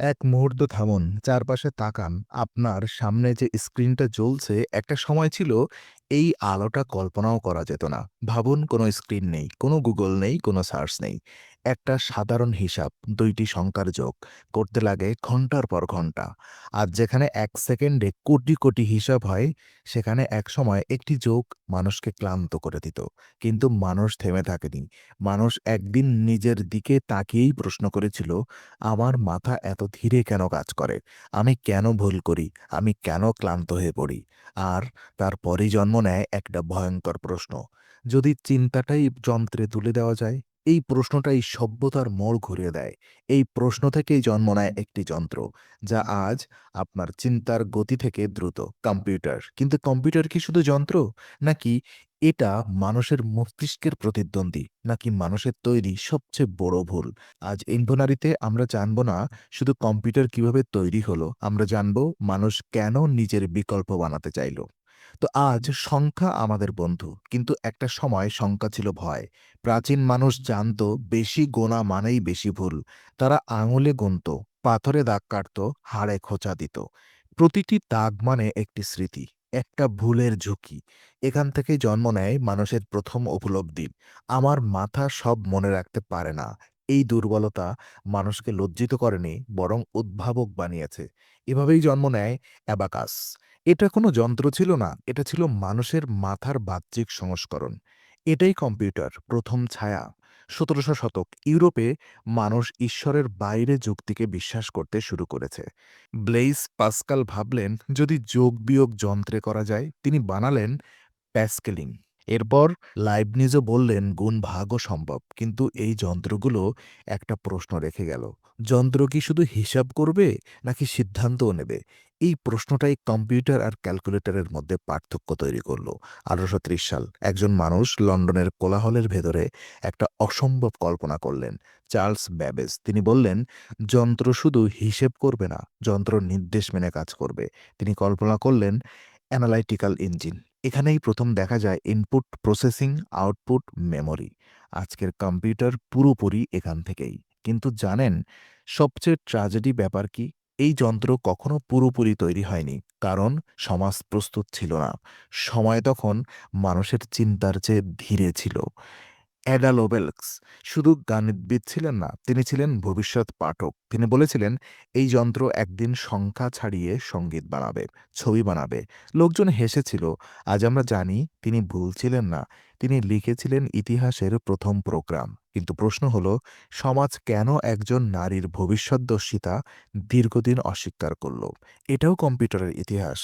এক মুহূর্ত থামুন, চারপাশে তাকান। আপনার সামনে যে স্ক্রিনটা জ্বলছে, একটা সময় ছিল এই আলোটা কল্পনাও করা যেত না। ভাবুন কোনো স্ক্রিন নেই, কোনো গুগল নেই, কোনো সার্চ নেই। একটা সাধারণ হিসাব, ২ টি সংখ্যার যোগ করতে লাগে ঘণ্টার পর ঘণ্টা। আর যেখানে এক সেকেন্ডে কোটি, কোটি হিসাব হয়, সেখানে এক সময় একটি যোগ মানুষকে ক্লান্ত করে দিত। কিন্তু মানুষ থেমে থাকেনি। মানুষ একদিন নিজের দিকে তাকিয়েই প্রশ্ন করেছিল, আমার মাথা এত ধীরে কেন কাজ করে? আমি কেন ভুল করি? আমি কেন ক্লান্ত হয়ে পড়ি? আর তারপরেই জন্ম নেয় একটা ভয়ঙ্কর প্রশ্ন। যদি চিন্তাটাই যন্ত্রে তুলে দেওয়া যায়? এই প্রশ্নটাই সভ্যতার মোড় ঘুরিয়ে দেয়। এই প্রশ্ন থেকেই জন্ম নেয় একটি যন্ত্র, যা আজ আপনার চিন্তার গতি থেকে দ্রুত, কম্পিউটার। কিন্তু কম্পিউটার কি শুধু যন্ত্র? নাকি এটা মানুষের মস্তিষ্কের প্রতিদ্বন্দ্বী? নাকি মানুষের তৈরি সবচেয়ে বড় ভুল? আজ ইনফোনারিতে আমরা জানব না শুধু কম্পিউটার কীভাবে তৈরি হলো, আমরা জানব মানুষ কেন নিজের বিকল্প বানাতে চাইল। তো আজ সংখ্যা আমাদের বন্ধু, কিন্তু একটা সময় সংখ্যা ছিল ভয়। প্রাচীন মানুষ জানত বেশি গোনা মানেই বেশি ভুল। তারা আঙুলে গুনত, পাথরে দাগ কাটত, হাড়ে খোঁচা দিত। প্রতিটি দাগ মানে একটি স্মৃতি, একটা ভুলের ঝুঁকি। এখান থেকেই জন্ম নেয় মানুষের প্রথম উপলব্ধি। আমার মাথা সব মনে রাখতে পারে না। এই দুর্বলতা মানুষকে লজ্জিত করেনি, বরং উদ্ভাবক বানিয়েছে। এভাবেই জন্ম নেয় অ্যাবাকাস। এটা কোনো যন্ত্র ছিল না, এটা ছিল মানুষের মাথার বাহ্যিক সংস্করণ। এটাই কম্পিউটার, প্রথম ছায়া। ১৭শ শতক ইউরোপে মানুষ ঈশ্বরের বাইরে যুক্তিকে বিশ্বাস করতে শুরু করেছে। ব্লেইস পাস্কাল ভাবলেন যদি যোগ-বিয়োগ যন্ত্রে করা যায়, তিনি বানালেন প্যাসকেলিং। এরপর লাইবনিজও বললেন গুণ ভাগও সম্ভব। কিন্তু এই যন্ত্রগুলো একটা প্রশ্ন রেখে গেল। যন্ত্র কি শুধু হিসাব করবে নাকি সিদ্ধান্তও নেবে? এই প্রশ্নটাই কম্পিউটার আর ক্যালকুলেটরের মধ্যে পার্থক্য তৈরি করল। ১৮৩০ সাল একজন মানুষ লন্ডনের কোলাহলের ভেতরে একটা অসম্ভব কল্পনা করলেন। Charles Babbage. তিনি বললেন, যন্ত্র শুধু হিসেব করবে না, যন্ত্র নির্দেশ মেনে কাজ করবে। তিনি কল্পনা করলেন অ্যানালাইটিক্যাল ইঞ্জিন। এখানেই প্রথম দেখা যায় ইনপুট, প্রসেসিং, আউটপুট, মেমোরি। আজকের কম্পিউটার পুরোপুরি এখান থেকেই। কিন্তু জানেন সবচেয়ে ট্র্যাজেডি ব্যাপার কি? এই যন্ত্র কখনো পুরোপুরি তৈরি হয়নি। কারণ সমাজ প্রস্তুত ছিল না। সময় তখন মানুষের চিন্তার চেয়ে ধীরে ছিল। অ্যাডা লোবেলস শুধু গণিতবিদ ছিলেন না, তিনি ছিলেন ভবিষ্যৎ পাঠক। তিনি বলেছিলেন, এই যন্ত্র একদিন সংখ্যা ছাড়িয়ে সংগীত বানাবে, ছবি বানাবে। লোকজন হেসেছিল। আজ আমরা জানি তিনি ভুল ছিলেন না। তিনি লিখেছিলেন ইতিহাসের প্রথম প্রোগ্রাম। কিন্তু প্রশ্ন হলো, সমাজ কেন একজন নারীর ভবিষ্যদ্দর্শিতা দীর্ঘদিন অস্বীকার করল? এটাও কম্পিউটারের ইতিহাস।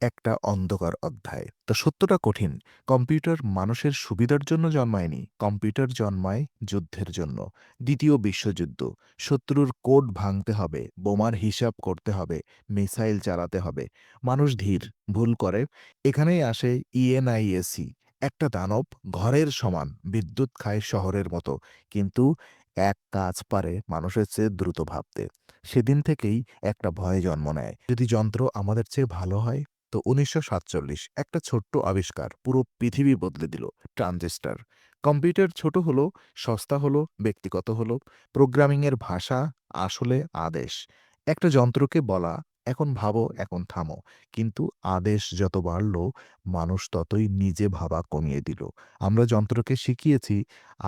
একটা অন্ধকার অধ্যায়। তো সত্যটা কঠিন। কম্পিউটার মানুষের সুবিধার জন্য জন্মায়নি। কম্পিউটার জন্মায় যুদ্ধের জন্য। দ্বিতীয় বিশ্বযুদ্ধ। শত্রুর কোড ভাঙতে হবে, বোমার হিসাব করতে হবে, মিসাইল চালাতে হবে। মানুষ ধীর, ভুল করে। এখানেই আসে ইএনআইএসি। একটা দানব, ঘরের সমান, বিদ্যুৎ খায় শহরের মতো। কিন্তু এক কাজ পারে মানুষের চেয়ে দ্রুত ভাবতে। সেদিন থেকেই একটা ভয় জন্ম নেয়। যদি যন্ত্র আমাদের চেয়ে ভালো হয়? তো ১৯৪৭ একটা ছোট্ট আবিষ্কার পুরো পৃথিবী বদলে দিল। ট্রানজিস্টর। কম্পিউটার ছোট হলো, সস্তা হলো, ব্যক্তিগত হলো। প্রোগ্রামিংয়ের ভাষা আসলে আদেশ। একটা যন্ত্রকে বলা, এখন ভাবো, এখন থামো। কিন্তু আদেশ যত বাড়ল, মানুষ ততই নিজে ভাবা কমিয়ে দিল। আমরা যন্ত্রকে শিখিয়েছি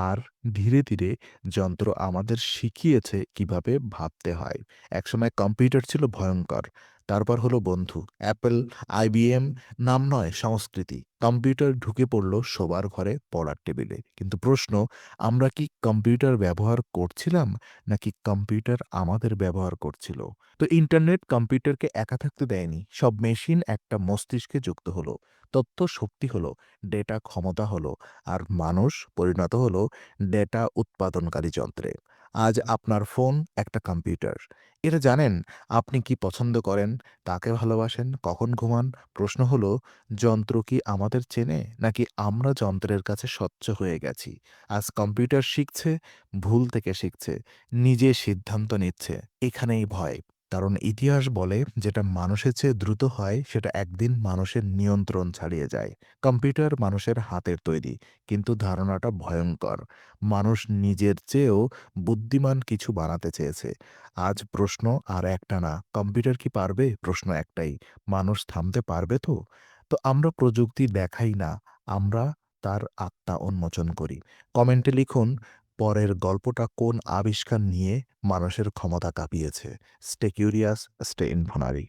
আর ধীরে, ধীরে যন্ত্র আমাদের শিখিয়েছে কীভাবে ভাবতে হয়। একসময় কম্পিউটার ছিল ভয়ঙ্কর। তারপর হলো বন্ধু। অ্যাপল, আইবিএম নাম নয় সংস্কৃতি। কম্পিউটার ঢুকে পড়ল শোবার ঘরে, পড়ার টেবিলে। কিন্তু প্রশ্ন, আমরা কি কম্পিউটার ব্যবহার করছিলাম নাকি কম্পিউটার আমাদের ব্যবহার করছিল? তো ইন্টারনেট কম্পিউটারকে একা থাকতে দেয়নি। সব মেশিন একটা মস্তিষ্কে যুক্ত হলো। তথ্য শক্তি হলো, ডেটা ক্ষমতা হলো, আর মানুষ পরিণত হলো ডেটা উৎপাদনকারী যন্ত্রে। আজ আপনার ফোন একটা কম্পিউটার। এটা জানেন আপনি কি পছন্দ করেন, তাকে ভালোবাসেন, কখন ঘুমান? প্রশ্ন হলো, যন্ত্র কি আমাদের চেনে নাকি আমরা যন্ত্রের কাছে স্বচ্ছ হয়ে গেছি? আজ কম্পিউটার শিখছে, ভুল থেকে শিখছে, নিজে সিদ্ধান্ত নিচ্ছে। এখানেই ভয়। কারণ ইতিহাস বলে যেটা মানুষের চেয়ে দ্রুত হয়, সেটা একদিন মানুষের নিয়ন্ত্রণ ছাড়িয়ে যায়। কম্পিউটার মানুষের হাতের তৈরি, কিন্তু ধারণাটা ভয়ঙ্কর। মানুষ নিজের চেয়েও বুদ্ধিমান কিছু বানাতে চেয়েছে। আজ প্রশ্ন আর একটা না, কম্পিউটার কি পারবে? প্রশ্ন একটাই, মানুষ থামতে পারবে তো? তো আমরা প্রযুক্তি দেখাই না, আমরা তার আত্মা উন্মোচন করি। কমেন্টে লিখুন পরের গল্পটা কোন আবিষ্কার নিয়ে মানুষের ক্ষমতা কাঁপিয়েছে? স্টেকিউরিয়াস স্টেইন স্টে ইনফোনারি